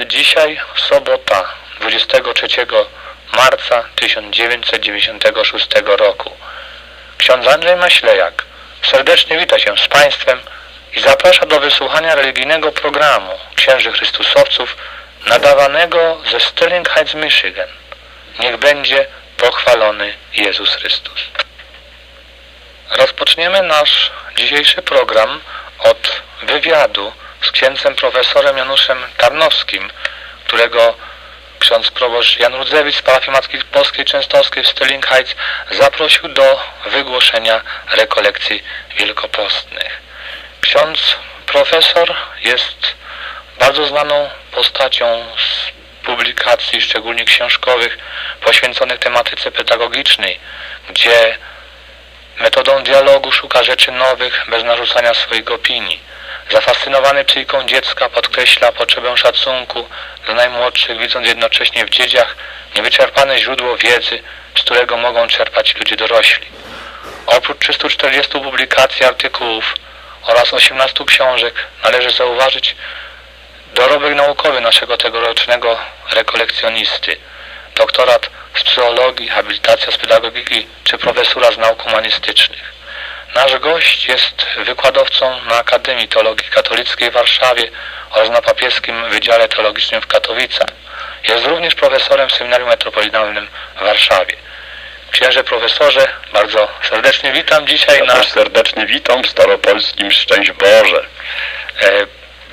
Dzisiaj sobota 23 marca 1996 roku. Ksiądz Andrzej Maślejak serdecznie wita się z Państwem i zaprasza do wysłuchania religijnego programu Księży Chrystusowców nadawanego ze Sterling Heights, Michigan. Niech będzie pochwalony Jezus Chrystus. Rozpoczniemy nasz dzisiejszy program od wywiadu z księdzem profesorem Januszem Tarnowskim, którego ksiądz proboszcz Jan Rudzewicz z parafii Matki Polskiej Częstochowskiej w Sterling Heights zaprosił do wygłoszenia rekolekcji wielkopostnych. Ksiądz profesor jest bardzo znaną postacią z publikacji, szczególnie książkowych, poświęconych tematyce pedagogicznej, gdzie metodą dialogu szuka rzeczy nowych, bez narzucania swoich opinii. Zafascynowany psychiką dziecka podkreśla potrzebę szacunku dla najmłodszych, widząc jednocześnie w dzieciach niewyczerpane źródło wiedzy, z którego mogą czerpać ludzie dorośli. Oprócz 340 publikacji, artykułów oraz 18 książek należy zauważyć dorobek naukowy naszego tegorocznego rekolekcjonisty. Doktorat z psychologii, habilitacja z pedagogiki czy profesura z nauk humanistycznych. Nasz gość jest wykładowcą na Akademii Teologii Katolickiej w Warszawie oraz na papieskim Wydziale Teologicznym w Katowicach. Jest również profesorem w Seminarium Metropolitalnym w Warszawie. Księże profesorze, bardzo serdecznie witam dzisiaj Ja na... serdecznie witam w staropolskim Szczęść Boże. E,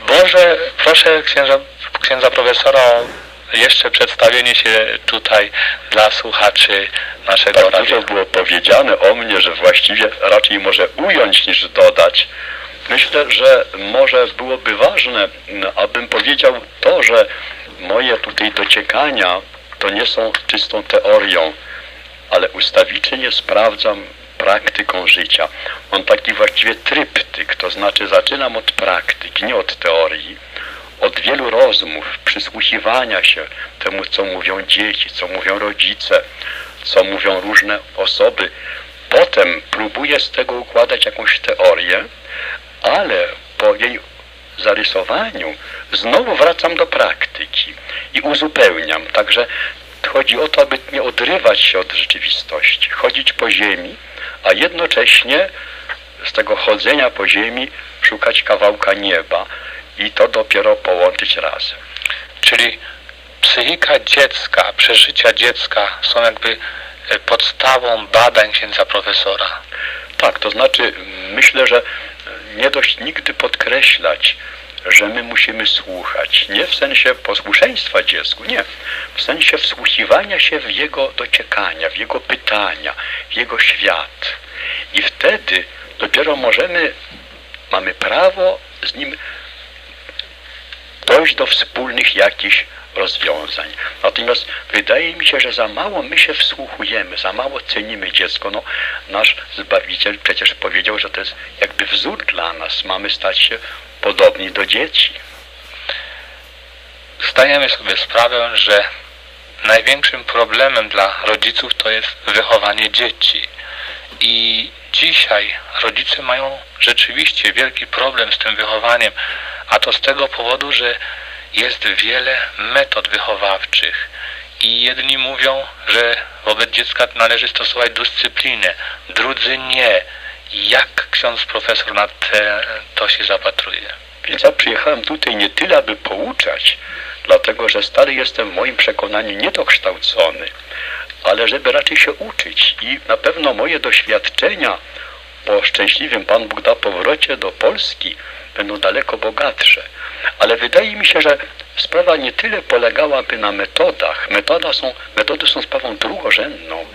Boże, proszę księża, księdza profesora o jeszcze przedstawienie się tutaj dla słuchaczy naszego Tak radia. dużo było powiedziane o mnie, że właściwie raczej może ująć niż dodać. Myślę, że może byłoby ważne, abym powiedział to, że moje tutaj dociekania to nie są czystą teorią, ale ustawicznie sprawdzam praktyką życia. Mam taki właściwie tryptyk, to znaczy zaczynam od praktyki, nie od teorii, od wielu rozmów, przysłuchiwania się temu, co mówią dzieci, co mówią rodzice, co mówią różne osoby. Potem próbuję z tego układać jakąś teorię, ale po jej zarysowaniu znowu wracam do praktyki i uzupełniam. Także chodzi o to, aby nie odrywać się od rzeczywistości, chodzić po ziemi, a jednocześnie z tego chodzenia po ziemi szukać kawałka nieba i to dopiero połączyć razem. Czyli psychika dziecka, przeżycia dziecka są jakby e, podstawą badań księdza profesora. Tak, to znaczy myślę, że nie dość nigdy podkreślać, że my musimy słuchać. Nie w sensie posłuszeństwa dziecku, nie. W sensie wsłuchiwania się w jego dociekania, w jego pytania, w jego świat. I wtedy dopiero możemy, mamy prawo z nim dojść do wspólnych jakichś rozwiązań. Natomiast wydaje mi się, że za mało my się wsłuchujemy, za mało cenimy dziecko. No, nasz Zbawiciel przecież powiedział, że to jest jakby wzór dla nas. Mamy stać się podobni do dzieci. Zdajemy sobie sprawę, że największym problemem dla rodziców to jest wychowanie dzieci. I dzisiaj rodzice mają rzeczywiście wielki problem z tym wychowaniem, a to z tego powodu, że jest wiele metod wychowawczych. I jedni mówią, że wobec dziecka należy stosować dyscyplinę, drudzy nie. Jak ksiądz profesor na te, to się zapatruje? Ja przyjechałem tutaj nie tyle, aby pouczać, dlatego że stary jestem w moim przekonaniu niedokształcony, ale żeby raczej się uczyć. I na pewno moje doświadczenia po szczęśliwym Pan Bóg da powrocie do Polski będą daleko bogatsze. Ale wydaje mi się, że sprawa nie tyle polegałaby na metodach. Metoda są, metody są sprawą drugorzędną.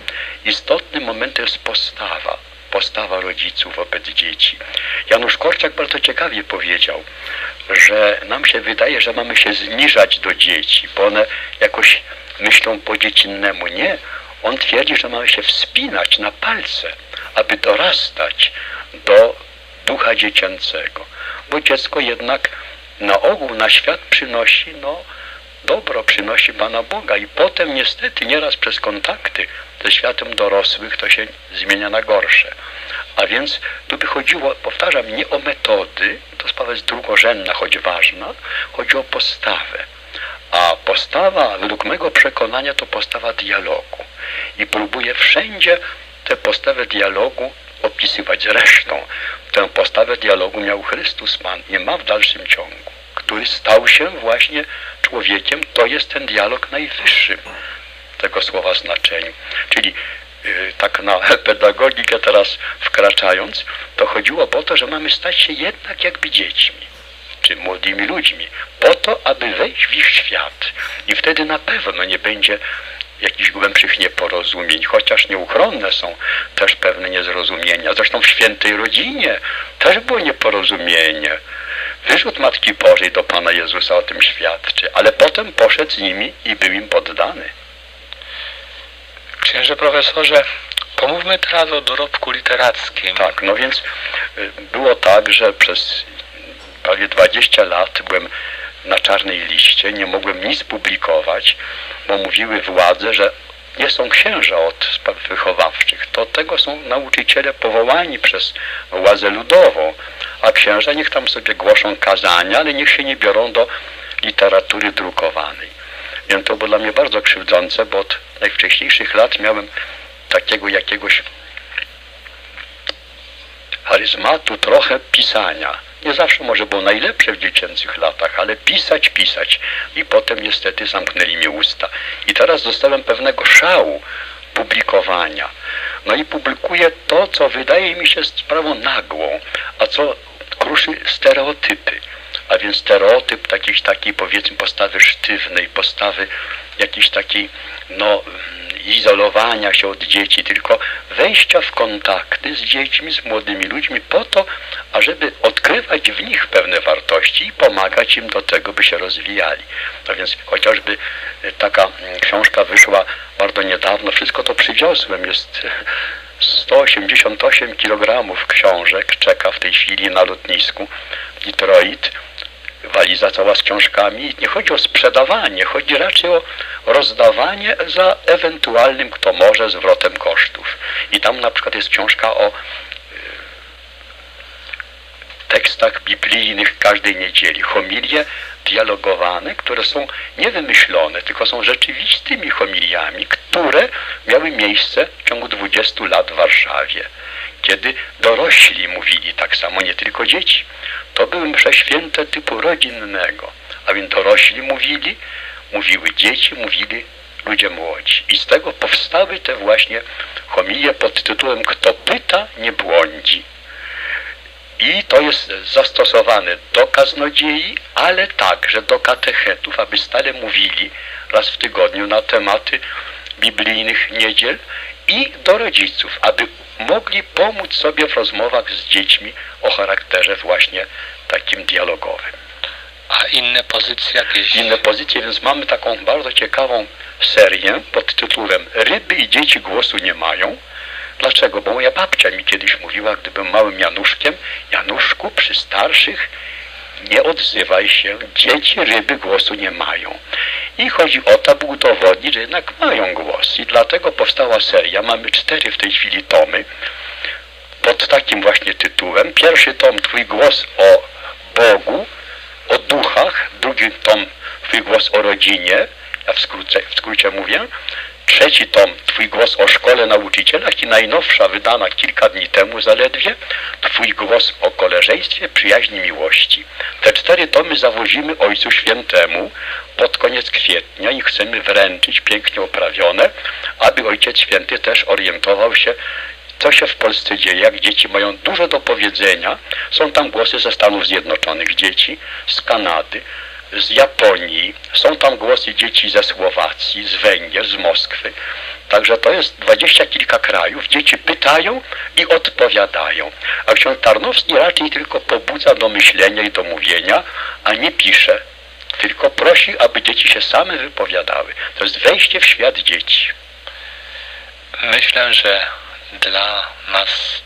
Istotnym momentem jest postawa. Postawa rodziców wobec dzieci. Janusz Korczak bardzo ciekawie powiedział, że nam się wydaje, że mamy się zniżać do dzieci, bo one jakoś myślą po dziecinnemu. Nie. On twierdzi, że mamy się wspinać na palce, aby dorastać do ducha dziecięcego. Bo dziecko jednak na ogół na świat przynosi, no, dobro przynosi Pana Boga i potem niestety nieraz przez kontakty ze światem dorosłych to się zmienia na gorsze. A więc tu by chodziło, powtarzam, nie o metody, to sprawa jest drugorzędna, choć ważna, chodzi o postawę. A postawa, według mego przekonania, to postawa dialogu. I próbuję wszędzie tę postawę dialogu opisywać. Zresztą tę postawę dialogu miał Chrystus Pan i ma w dalszym ciągu, który stał się właśnie człowiekiem. To jest ten dialog najwyższym tego słowa znaczeniu. Czyli yy, tak na pedagogikę teraz wkraczając, to chodziło o to, że mamy stać się jednak jakby dziećmi czy młodymi ludźmi, po to, aby wejść w ich świat. I wtedy na pewno nie będzie jakichś głębszych nieporozumień, chociaż nieuchronne są też pewne niezrozumienia. Zresztą w świętej rodzinie też było nieporozumienie. Wyrzut Matki Bożej do Pana Jezusa o tym świadczy, ale potem poszedł z nimi i był im poddany. Księże profesorze, pomówmy teraz o dorobku literackim. Tak, no więc y, było tak, że przez prawie 20 lat byłem na czarnej liście, nie mogłem nic publikować, bo mówiły władze, że nie są księża od spraw wychowawczych. To tego są nauczyciele powołani przez władzę ludową, a księża niech tam sobie głoszą kazania, ale niech się nie biorą do literatury drukowanej. Więc to było dla mnie bardzo krzywdzące, bo od najwcześniejszych lat miałem takiego jakiegoś charyzmatu, trochę pisania. Nie zawsze może było najlepsze w dziecięcych latach, ale pisać, pisać. I potem niestety zamknęli mi usta. I teraz dostałem pewnego szału publikowania. No i publikuję to, co wydaje mi się sprawą nagłą, a co kruszy stereotypy. A więc stereotyp jakiejś takiej powiedzmy postawy sztywnej, postawy jakiejś takiej no izolowania się od dzieci, tylko wejścia w kontakty z dziećmi, z młodymi ludźmi po to, ażeby odkrywać w nich pewne wartości i pomagać im do tego, by się rozwijali. No więc chociażby taka mm, książka wyszła bardzo niedawno, wszystko to przywiozłem, jest 188 kg książek, czeka w tej chwili na lotnisku Detroit, waliza cała z książkami. Nie chodzi o sprzedawanie, chodzi raczej o rozdawanie za ewentualnym, kto może, zwrotem kosztów. I tam na przykład jest książka o y, tekstach biblijnych każdej niedzieli, homilie dialogowane, które są niewymyślone, tylko są rzeczywistymi homiliami, które miały miejsce w ciągu 20 lat w Warszawie, kiedy dorośli mówili tak samo, nie tylko dzieci. To były msze święte typu rodzinnego, a więc dorośli mówili, mówiły dzieci, mówili ludzie młodzi. I z tego powstały te właśnie homilie pod tytułem Kto pyta, nie błądzi. I to jest zastosowane do kaznodziei, ale także do katechetów, aby stale mówili raz w tygodniu na tematy biblijnych niedziel i do rodziców, aby mogli pomóc sobie w rozmowach z dziećmi o charakterze właśnie takim dialogowym. A inne pozycje jakieś? Inne pozycje, więc mamy taką bardzo ciekawą serię pod tytułem Ryby i dzieci głosu nie mają. Dlaczego? Bo moja babcia mi kiedyś mówiła, gdy byłem małym Januszkiem, Januszku, przy starszych nie odzywaj się, dzieci ryby głosu nie mają. I chodzi o to, by udowodnić, że jednak mają głos. I dlatego powstała seria, mamy cztery w tej chwili tomy, pod takim właśnie tytułem. Pierwszy tom Twój głos o Bogu, o duchach, drugi tom Twój głos o rodzinie, ja w skrócie, w skrócie mówię, trzeci tom Twój głos o szkole nauczycielach i najnowsza, wydana kilka dni temu zaledwie, Twój głos o koleżeństwie, przyjaźni, miłości. Te cztery tomy zawozimy Ojcu Świętemu pod koniec kwietnia i chcemy wręczyć pięknie oprawione, aby Ojciec Święty też orientował się co się w Polsce dzieje, jak dzieci mają dużo do powiedzenia. Są tam głosy ze Stanów Zjednoczonych dzieci, z Kanady, z Japonii, są tam głosy dzieci ze Słowacji, z Węgier, z Moskwy. Także to jest dwadzieścia kilka krajów. Dzieci pytają i odpowiadają. A ksiądz Tarnowski raczej tylko pobudza do myślenia i do mówienia, a nie pisze. Tylko prosi, aby dzieci się same wypowiadały. To jest wejście w świat dzieci. Myślę, że dla nas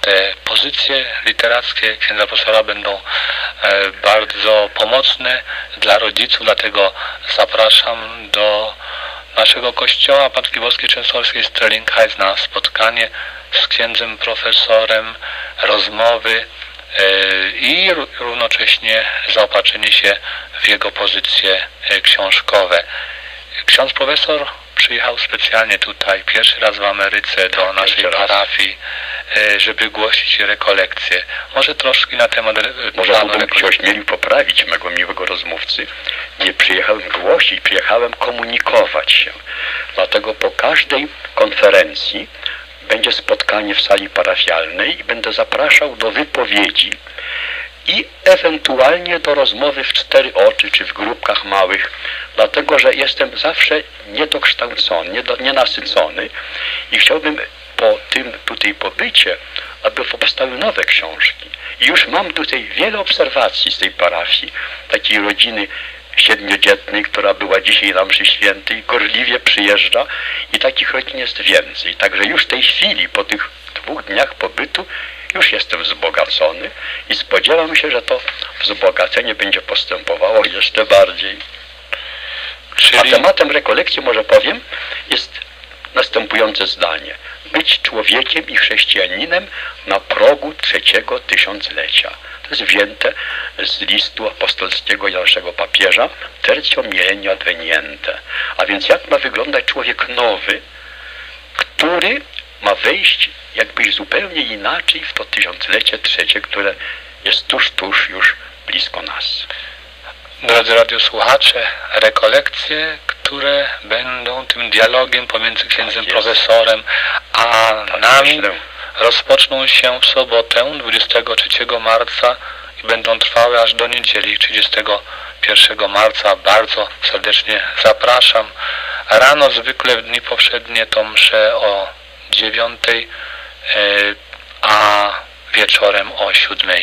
te pozycje literackie księdza profesora będą e, bardzo pomocne dla rodziców, dlatego zapraszam do naszego kościoła Matki Boskiej Częstochowskiej. Strelinkheim na spotkanie z księdzem profesorem, rozmowy, e, i ró- równocześnie zaopatrzenie się w jego pozycje e, książkowe. Ksiądz profesor przyjechał specjalnie tutaj, pierwszy raz w Ameryce do naszej parafii, żeby głosić rekolekcje. Może troszkę na temat re- Może mógłbym się ośmielił poprawić mego miłego rozmówcy. Nie przyjechałem głosić, przyjechałem komunikować się. Dlatego po każdej konferencji będzie spotkanie w sali parafialnej i będę zapraszał do wypowiedzi i ewentualnie do rozmowy w cztery oczy czy w grupkach małych, dlatego że jestem zawsze niedokształcony, niedo, nienasycony i chciałbym po tym tutaj pobycie, aby powstały nowe książki. I już mam tutaj wiele obserwacji z tej parafii, takiej rodziny siedmiodzietnej, która była dzisiaj na mszy świętej, gorliwie przyjeżdża i takich rodzin jest więcej. Także już w tej chwili, po tych dwóch dniach pobytu, już jestem wzbogacony i spodziewam się, że to wzbogacenie będzie postępowało jeszcze bardziej. A Czyli tematem rekolekcji, może powiem, jest następujące zdanie. Być człowiekiem i chrześcijaninem na progu trzeciego tysiąclecia. To jest wzięte z listu apostolskiego i naszego papieża Tercio Millennium Adveniente. A więc jak ma wyglądać człowiek nowy, który ma wejść jakby zupełnie inaczej w to tysiąclecie trzecie, które jest tuż, tuż już blisko nas. Drodzy radiosłuchacze, rekolekcje, które będą tym dialogiem pomiędzy księdzem jest. profesorem a Tak nami, rozpoczną się w sobotę 23 marca i będą trwały aż do niedzieli 31 marca. Bardzo serdecznie zapraszam. Rano zwykle w dni powszednie to msze o 9, e, a wieczorem o 7.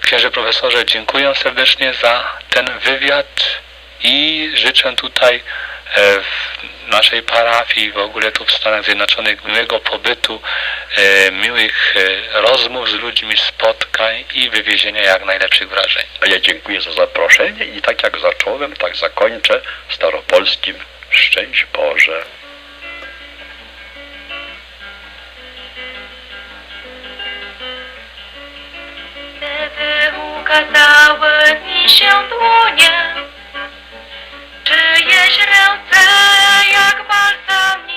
Księże profesorze, dziękuję serdecznie za ten wywiad i życzę tutaj e, w naszej parafii, w ogóle tu w Stanach Zjednoczonych miłego pobytu, e, miłych e, rozmów z ludźmi, spotkań i wywiezienia jak najlepszych wrażeń. A ja dziękuję za zaproszenie i tak jak zacząłem, tak zakończę staropolskim Szczęść Boże. Gdyby ukazały mi się dłonie Jesteś ręce jak balsam